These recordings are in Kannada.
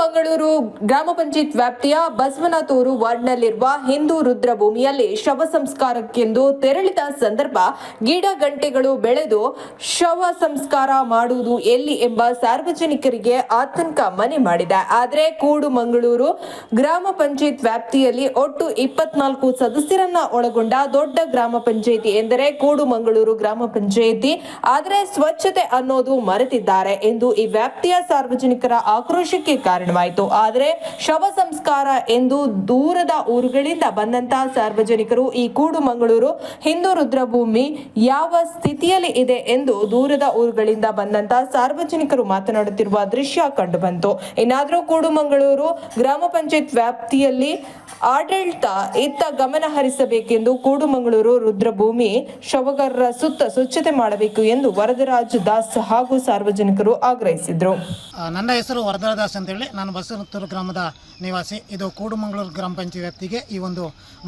ಮಂಗಳೂರು ಗ್ರಾಮ ಪಂಚಾಯತ್ ವ್ಯಾಪ್ತಿಯ ಬಸವನತೂರು ವಾರ್ಡ್ನಲ್ಲಿರುವ ಹಿಂದೂ ರುದ್ರಭೂಮಿಯಲ್ಲಿ ಶವ ಸಂಸ್ಕಾರಕ್ಕೆಂದು ತೆರಳಿದ ಸಂದರ್ಭ ಗಿಡ ಗಂಟೆಗಳು ಬೆಳೆದು ಶವ ಸಂಸ್ಕಾರ ಮಾಡುವುದು ಎಲ್ಲಿ ಎಂಬ ಸಾರ್ವಜನಿಕರಿಗೆ ಆತಂಕ ಮನೆ ಮಾಡಿದೆ. ಆದರೆ ಕೂಡು ಮಂಗಳೂರು ಗ್ರಾಮ ಪಂಚಾಯತ್ ವ್ಯಾಪ್ತಿಯಲ್ಲಿ ಒಟ್ಟು ಇಪ್ಪತ್ನಾಲ್ಕು ಸದಸ್ಯರನ್ನ ಒಳಗೊಂಡ ದೊಡ್ಡ ಗ್ರಾಮ ಪಂಚಾಯಿತಿ ಎಂದರೆ ಕೂಡು ಮಂಗಳೂರು ಗ್ರಾಮ ಪಂಚಾಯಿತಿ. ಆದರೆ ಸ್ವಚ್ಛತೆ ಅನ್ನೋದು ಮರೆತಿದ್ದಾರೆ ಎಂದು ಈ ವ್ಯಾಪ್ತಿಯ ಸಾರ್ವಜನಿಕರ ಆಕ್ರೋಶಕ್ಕೆ ಕಾರಣವಾಯಿತು ಆದರೆ ಶವ ಸಂಸ್ಕಾರ ಎಂದು ದೂರದ ಊರುಗಳಿಂದ ಬಂದಂತಹ ಸಾರ್ವಜನಿಕರು ಈ ಕೂಡು ಮಂಗಳೂರು ಹಿಂದೂ ರುದ್ರಭೂಮಿ ಯಾವ ಸ್ಥಿತಿಯಲ್ಲಿ ಇದೆ ಎಂದು ದೂರದ ಊರುಗಳಿಂದ ಬಂದಂತಹ ಸಾರ್ವಜನಿಕರು ಮಾತನಾಡುತ್ತಿರುವ ದೃಶ್ಯ ಕಂಡುಬಂತು. ಇನ್ನಾದರೂ ಕೂಡು ಮಂಗಳೂರು ಗ್ರಾಮ ಪಂಚಾಯತ್ ವ್ಯಾಪ್ತಿಯಲ್ಲಿ ಆಡಳಿತ ಇತ್ತ ಗಮನ ಹರಿಸಬೇಕೆಂದು ಕೂಡುಮಂಗಳೂರು ರುದ್ರಭೂಮಿ ಶವಗಾರರ ಸುತ್ತ ಸ್ವಚ್ಛತೆ ಮಾಡಬೇಕು ಎಂದು ವರದರಾಜ್ ದಾಸ್ ಹಾಗೂ ಸಾರ್ವಜನಿಕರು ಆಗ್ರಹಿಸಿದರು. ನನ್ನ ಹೆಸರು ವರದರಾದಾಸ್ ಅಂತೇಳಿ ನಾನು ಬಸವನತ್ತೂರು ಗ್ರಾಮದ ನಿವಾಸಿ. ಇದು ಕೂಡುಮಂಗಳೂರು ಗ್ರಾಮ ಪಂಚಾಯತ್ ವ್ಯಾಪ್ತಿಗೆ ಈ ಒಂದು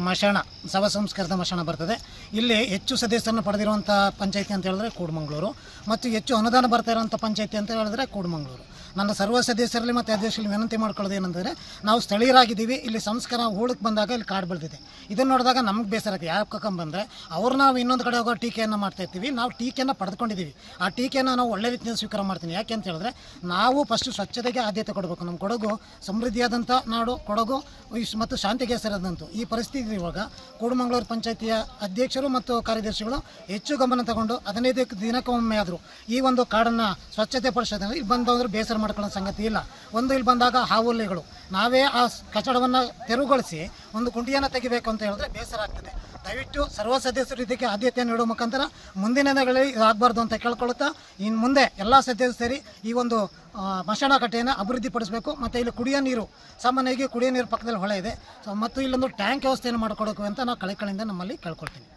ಮಶಾಣ ಸವ ಸಂಸ್ಕಾರದ ಮಶಾಣ ಬರ್ತದೆ. ಇಲ್ಲಿ ಹೆಚ್ಚು ಸದಸ್ಯರನ್ನು ಪಡೆದಿರುವಂಥ ಪಂಚಾಯಿತಿ ಅಂತ ಹೇಳಿದ್ರೆ ಕೂಡಮಂಗ್ಳೂರು, ಮತ್ತು ಹೆಚ್ಚು ಅನುದಾನ ಬರ್ತಾ ಇರುವಂಥ ಪಂಚಾಯಿತಿ ಅಂತ ಹೇಳಿದ್ರೆ ಕೂಡಮಂಗ್ಳೂರು. ನನ್ನ ಸರ್ವ ಸದಸ್ಯರಲ್ಲಿ ಮತ್ತು ಅಧ್ಯಕ್ಷರಲ್ಲಿ ವಿನಂತಿ ಮಾಡ್ಕೊಳ್ಳೋದು ಏನಂದರೆ, ನಾವು ಸ್ಥಳೀಯರಾಗಿದ್ದೀವಿ, ಇಲ್ಲಿ ಸಂಸ್ಕಾರ ಹೂಳಕ್ಕೆ ಬಂದಾಗ ಇಲ್ಲಿ ಕಾಡು ಬೆಳೆದಿದೆ ಇದನ್ನು ನೋಡಿದಾಗ ನಮ್ಗೆ ಬೇಸರ ಆಗುತ್ತೆ ಯಾಕೆ ಬಂದರೆ, ಅವ್ರು ನಾವು ಇನ್ನೊಂದು ಕಡೆ ಹೋಗೋ ಟೀಕೆಯನ್ನು ಮಾಡ್ತಾ ಇರ್ತೀವಿ, ನಾವು ಟೀಕೆಯನ್ನು ಪಡೆದುಕೊಂಡಿದ್ದೀವಿ ಆ ಟೀಕೆಯನ್ನು ನಾವು ಒಳ್ಳೆ ರೀತಿಯಿಂದ ಸ್ವೀಕಾರ ಮಾಡ್ತೀನಿ. ಯಾಕೆ ಅಂತ ಹೇಳಿದ್ರೆ, ನಾವು ಫಸ್ಟ್ ಸ್ವಚ್ಛತೆಗೆ ಆದ್ಯತೆ ಕೊಡಬೇಕು. ನಮ್ಮ ಕೊಡಗು ಸಮೃದ್ಧಿಯಾದಂಥ ನಾಡು, ಕೊಡಗು ಮತ್ತು ಶಾಂತಿಗೆ ಹೆಸರಾದಂಥ ಈ ಪರಿಸ್ಥಿತಿ ಇವಾಗ ಕೂಡುಮಂಗಳೂರು ಪಂಚಾಯಿತಿಯ ಅಧ್ಯಕ್ಷರು ಮತ್ತು ಕಾರ್ಯದರ್ಶಿಗಳು ಹೆಚ್ಚು ಗಮನ ತಗೊಂಡು ಹದಿನೈದು ದಿನಕ್ಕೊಮ್ಮೆ ಆದರೂ ಈ ಒಂದು ಕಾಡನ್ನು ಸ್ವಚ್ಛತೆ ಪಡಿಸೋದ್ರೆ ಇಲ್ಲಿ ಬಂದವರು ಬೇಸರ ಮಾಡ್ಕೊಳ್ಳೋ ಸಂಗತಿ ಇಲ್ಲ. ಒಂದು ಇಲ್ಲಿ ಬಂದಾಗ ಹಾವೊಲೆಗಳು. ನಾವೇ ಆ ಕಚಡವನ್ನು ತೆರವುಗೊಳಿಸಿ ಒಂದು ಕುಂಡಿಯನ್ನು ತೆಗಿಬೇಕು ಅಂತ ಹೇಳಿದ್ರೆ ಬೇಸರ ಆಗ್ತದೆ. ದಯವಿಟ್ಟು ಸರ್ವ ಸದಸ್ಯರು ಇದಕ್ಕೆ ಆದ್ಯತೆ ನೀಡುವ ಮುಖಾಂತರ ಮುಂದಿನ ದಿನಗಳಲ್ಲಿ ಇದಾಗಬಾರ್ದು ಅಂತ ಕೇಳ್ಕೊಳ್ಳುತ್ತಾ ಇನ್ನು ಮುಂದೆ ಎಲ್ಲ ಸದಸ್ಯರು ಸೇರಿ ಈ ಒಂದು ಮಶಣ ಮಶಾಣ ಕಟ್ಟೆಯನ್ನು ಅಭಿವೃದ್ಧಿಪಡಿಸಬೇಕು ಮತ್ತು ಇಲ್ಲಿ ಕುಡಿಯೋ ನೀರು, ಸಾಮಾನ್ಯವಾಗಿ ಕುಡಿಯೋ ನೀರು ಪಕ್ಕದಲ್ಲಿ ಹೊಳೆ ಇದೆ. ಸೊ, ಮತ್ತು ಇಲ್ಲೊಂದು ಟ್ಯಾಂಕ್ ವ್ಯವಸ್ಥೆಯನ್ನು ಮಾಡಿಕೊಡಬೇಕು ಅಂತ ನಾವು ಕಳೆಕಳಿಂದ ನಮ್ಮಲ್ಲಿ ಕೇಳ್ಕೊಳ್ತೀನಿ.